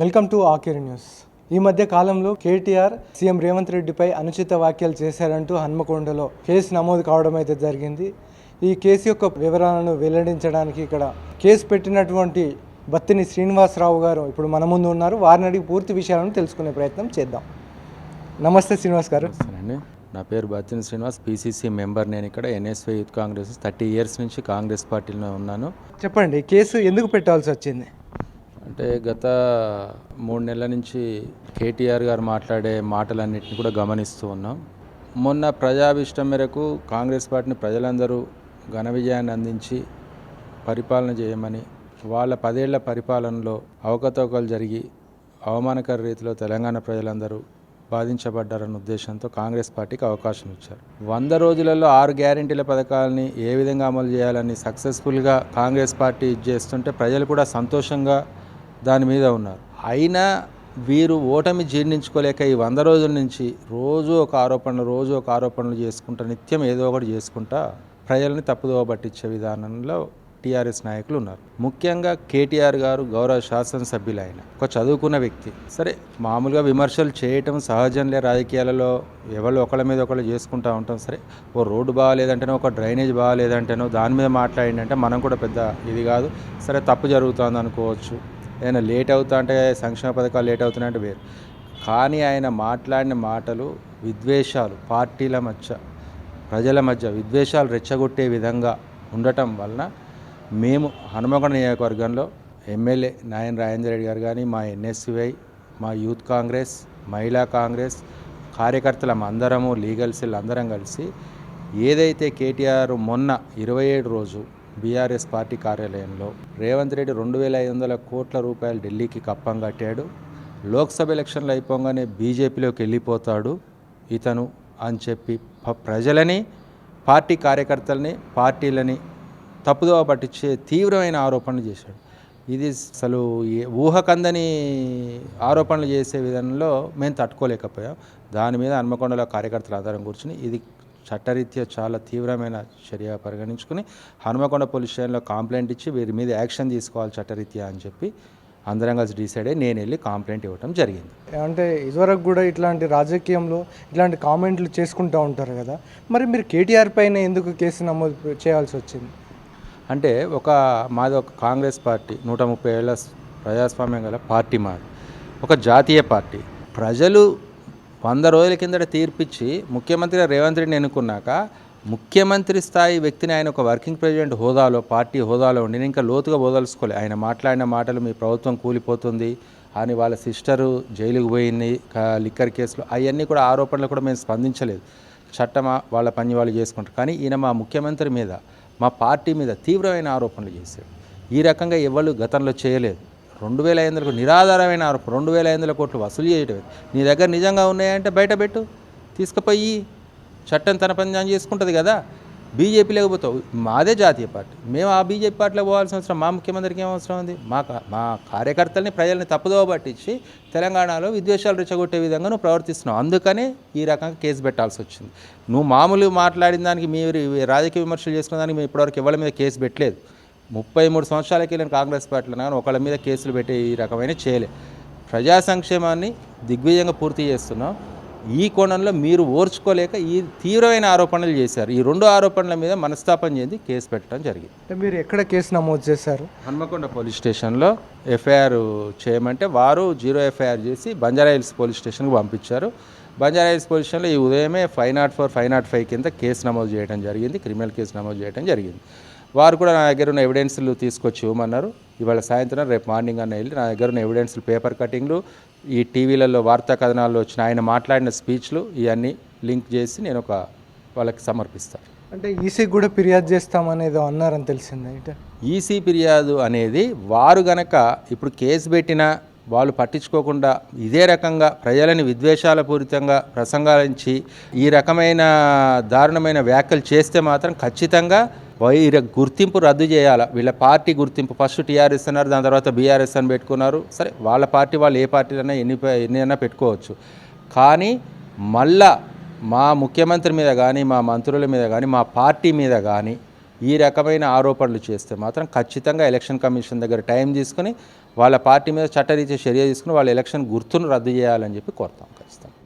Welcome to ఆకేర్ news. ఈ మధ్య కాలంలో కేటీఆర్ సీఎం రేవంత్ రెడ్డిపై అనుచిత వ్యాఖ్యలు చేశారంటూ హన్మకొండలో కేసు నమోదు కావడం అయితే జరిగింది. ఈ కేసు యొక్క వివరాలను వెల్లడించడానికి ఇక్కడ కేసు పెట్టినటువంటి బత్తిని శ్రీనివాసరావు గారు ఇప్పుడు మన ముందు ఉన్నారు. వారిని అడిగి పూర్తి విషయాలను తెలుసుకునే ప్రయత్నం చేద్దాం. నమస్తే శ్రీనివాస్ గారు. నా పేరు బత్తిన శ్రీనివాస్ పీసీసీ మెంబర్. నేను ఇక్కడ NSUI youth Congress thirty years నుంచి కాంగ్రెస్ పార్టీలో ఉన్నాను. చెప్పండి కేసు ఎందుకు పెట్టాల్సి వచ్చింది? అంటే గత మూడు నెలల నుంచి కేటీఆర్ గారు మాట్లాడే మాటలన్నింటినీ కూడా గమనిస్తూ ఉన్నాం. మొన్న ప్రజాభిష్టం మేరకు కాంగ్రెస్ పార్టీని ప్రజలందరూ ఘన విజయాన్ని అందించి పరిపాలన చేయమని వాళ్ళ పదేళ్ళ పరిపాలనలో అవకతవకలు జరిగి అవమానకర రీతిలో తెలంగాణ ప్రజలందరూ బాధించబడ్డారన్న ఉద్దేశంతో కాంగ్రెస్ పార్టీకి అవకాశం ఇచ్చారు. వంద రోజులలో ఆరు గ్యారెంటీల పథకాలని ఏ విధంగా అమలు చేయాలని సక్సెస్ఫుల్గా కాంగ్రెస్ పార్టీ ఇది చేస్తుంటే ప్రజలు కూడా సంతోషంగా దాని మీద ఉన్నారు. అయినా వీరు ఓటమి జీర్ణించుకోలేక ఈ వంద రోజుల నుంచి రోజు ఒక ఆరోపణలు రోజు ఒక ఆరోపణలు చేసుకుంటా నిత్యం ఏదో ఒకటి చేసుకుంటా ప్రజల్ని తప్పుదోవ పట్టించే విధానంలో టీఆర్ఎస్ నాయకులు ఉన్నారు. ముఖ్యంగా కేటీఆర్ గారు గౌరవ శాసనసభ్యులు ఆయన ఒక చదువుకున్న వ్యక్తి. సరే మామూలుగా విమర్శలు చేయటం సహజంలే రాజకీయాలలో ఎవరు ఒకళ్ళ మీద ఒకళ్ళు చేసుకుంటూ ఉంటాం. సరే ఓ రోడ్డు బాగాలేదంటేనో ఒక డ్రైనేజ్ బాగాలేదంటేనో దాని మీద మాట్లాడిందంటే మనం కూడా పెద్ద ఇది కాదు. సరే తప్పు జరుగుతుంది అనుకోవచ్చు. ఏదైనా లేట్ అవుతా అంటే సంక్షేమ పథకాలు లేట్ అవుతున్నాయంటే వేరు. కానీ ఆయన మాట్లాడిన మాటలు విద్వేషాలు పార్టీల మధ్య ప్రజల మధ్య విద్వేషాలు రెచ్చగొట్టే విధంగా ఉండటం వలన మేము హనుమకొండ నియోజకవర్గంలో ఎమ్మెల్యే నాయన్ రాజేంద్ర రెడ్డి గారు కానీ మా ఎన్ఎస్వై మా యూత్ కాంగ్రెస్ మహిళా కాంగ్రెస్ కార్యకర్తలం అందరము లీగల్ సెల్ అందరం కలిసి ఏదైతే కేటీఆర్ మొన్న ఇరవై ఏడు రోజు బీఆర్ఎస్ పార్టీ కార్యాలయంలో రేవంత్ రెడ్డి రెండు వేల ఐదు వందల కోట్ల రూపాయలు ఢిల్లీకి కప్పం కట్టాడు. లోక్సభ ఎలక్షన్లు అయిపోగానే బీజేపీలోకి వెళ్ళిపోతాడు ఇతను అని చెప్పి ప్రజలని పార్టీ కార్యకర్తలని పార్టీలని తప్పుదోవ పట్టించే తీవ్రమైన ఆరోపణలు చేశాడు. ఇది అసలు ఊహకందని ఆరోపణలు చేసే విధానంలో మేము తట్టుకోలేకపోయాం. దాని మీద హన్మకొండలో కార్యకర్తలు ఆధారం కూర్చుని ఇది చట్టరీత్యా చాలా తీవ్రమైన చర్య పరిగణించుకుని హనుమకొండ పోలీస్ స్టేషన్లో కంప్లైంట్ ఇచ్చి వీరి మీద యాక్షన్ తీసుకోవాలి చట్టరీత్యా అని చెప్పి అందరం కలిసి డిసైడ్ అయ్యి నేను వెళ్ళి కంప్లైంట్ ఇవ్వడం జరిగింది. అంటే ఇదివరకు కూడా ఇట్లాంటి రాజకీయంలో ఇట్లాంటి కామెంట్లు చేసుకుంటూ ఉంటారు కదా మరి మీరు కేటీఆర్ పైన ఎందుకు కేసు నమోదు చేయాల్సి వచ్చింది? అంటే ఒక మాది ఒక కాంగ్రెస్ పార్టీ నూట ముప్పై ఏళ్ళ ప్రజాస్వామ్యం గల పార్టీ మాది ఒక జాతీయ పార్టీ. ప్రజలు వంద రోజుల కిందట తీర్పిచ్చి ముఖ్యమంత్రి రేవంత్ రెడ్డిని ఎన్నుకున్నాక ముఖ్యమంత్రి స్థాయి వ్యక్తిని ఆయన ఒక వర్కింగ్ ప్రెసిడెంట్ హోదాలో పార్టీ హోదాలో ఉండి నేను ఇంకా లోతుగా పోదలుచుకోలే ఆయన మాట్లాడిన మాటలు మీ ప్రభుత్వం కూలిపోతుంది అని వాళ్ళ సిస్టరు జైలుకు పోయింది లిక్కర్ కేసులు అవన్నీ కూడా ఆరోపణలు కూడా మేము స్పందించలేదు. చట్టం వాళ్ళ పని వాళ్ళు చేసుకుంటారు. కానీ ఈయన మా ముఖ్యమంత్రి మీద మా పార్టీ మీద తీవ్రమైన ఆరోపణలు చేశాడు. ఈ రకంగా ఎవరు గతంలో చేయలేదు. రెండు వేల ఐదు వందలకు నిరాధారమైన ఆరోపణ రెండు వేల ఐదు వందల కోట్లు వసూలు చేయటం నీ దగ్గర నిజంగా ఉన్నాయంటే బయట పెట్టు తీసుకుపోయి చట్టం తన పని చేసుకుంటుంది కదా. బీజేపీ లేకపోతావు. మాదే జాతీయ పార్టీ. మేము ఆ బీజేపీ పార్టీలో పోవాల్సిన అవసరం మా ముఖ్యమంత్రికి ఏం అవసరం ఉంది? మా మా కార్యకర్తల్ని ప్రజల్ని తప్పుదోవ పట్టించి తెలంగాణలో విద్వేషాలు రెచ్చగొట్టే విధంగా నువ్వు ప్రవర్తిస్తున్నావు. అందుకనే ఈ రకంగా కేసు పెట్టాల్సి వచ్చింది. నువ్వు మామూలు మాట్లాడిన దానికి మీరు రాజకీయ విమర్శలు చేసుకున్న దానికి మేము ఇప్పటివరకు ఎవరి మీద కేసు పెట్టలేదు. ముప్పై మూడు సంవత్సరాలకి నేను కాంగ్రెస్ పార్టీలో కానీ ఒకళ్ళ మీద కేసులు పెట్టి ఈ రకమైన చేయలే. ప్రజా సంక్షేమాన్ని దిగ్విజయంగా పూర్తి చేస్తున్నాం. ఈ కోణంలో మీరు ఓర్చుకోలేక ఈ తీవ్రమైన ఆరోపణలు చేశారు. ఈ రెండు ఆరోపణల మీద మనస్తాపం చెంది కేసు పెట్టడం జరిగింది. అంటే మీరు ఎక్కడ కేసు నమోదు చేశారు? హన్మకొండ పోలీస్ స్టేషన్లో ఎఫ్ఐఆర్ చేయమంటే వారు జీరో ఎఫ్ఐఆర్ చేసి బంజారాహిల్స్ పోలీస్ స్టేషన్కి పంపించారు. బంజారాహిల్స్ పోలీస్ స్టేషన్లో ఈ ఉదయమే five nought four five nought five కింద కేసు నమోదు చేయడం జరిగింది క్రిమినల్ కేసు నమోదు చేయడం జరిగింది. వారు కూడా నా దగ్గర ఉన్న ఎవిడెన్స్లు తీసుకొచ్చి ఇవ్వమన్నారు. ఇవాళ సాయంత్రం రేపు మార్నింగ్ అన్న వెళ్ళి నా దగ్గర ఉన్న ఎవిడెన్స్లు పేపర్ కటింగ్లు ఈ టీవీలలో వార్తా కథనాల్లో వచ్చిన ఆయన మాట్లాడిన స్పీచ్లు ఇవన్నీ లింక్ చేసి నేను ఒక వాళ్ళకి సమర్పిస్తాను అంటే ఈసీ కూడా ఫిర్యాదు చేస్తామనేది అన్నారని తెలిసింది ఈసీ ఫిర్యాదు అనేది వారు గనక ఇప్పుడు కేసు పెట్టినా వాళ్ళు పట్టించుకోకుండా ఇదే రకంగా ప్రజలని విద్వేషాల పూరితంగా ప్రసంగాలించి ఈ రకమైన దారుణమైన వ్యాఖ్యలు చేస్తే మాత్రం ఖచ్చితంగా వైర గుర్తింపు రద్దు చేయాలి? వీళ్ళ పార్టీ గుర్తింపు ఫస్ట్ టీఆర్ఎస్ అన్నారు దాని తర్వాత బీఆర్ఎస్ అని పెట్టుకున్నారు. సరే వాళ్ళ పార్టీ వాళ్ళు ఏ పార్టీలైనా ఎన్ని ఎన్ని అయినా పెట్టుకోవచ్చు. కానీ మళ్ళా మా ముఖ్యమంత్రి మీద కానీ మా మంత్రుల మీద కానీ మా పార్టీ మీద కానీ ఈ రకమైన ఆరోపణలు చేస్తే మాత్రం ఖచ్చితంగా ఎలక్షన్ కమిషన్ దగ్గర టైం తీసుకుని వాళ్ళ పార్టీ మీద చట్టరీత్యా చర్య తీసుకుని వాళ్ళ ఎలక్షన్ గుర్తును రద్దు చేయాలని చెప్పి కోరుతాం ఖచ్చితంగా.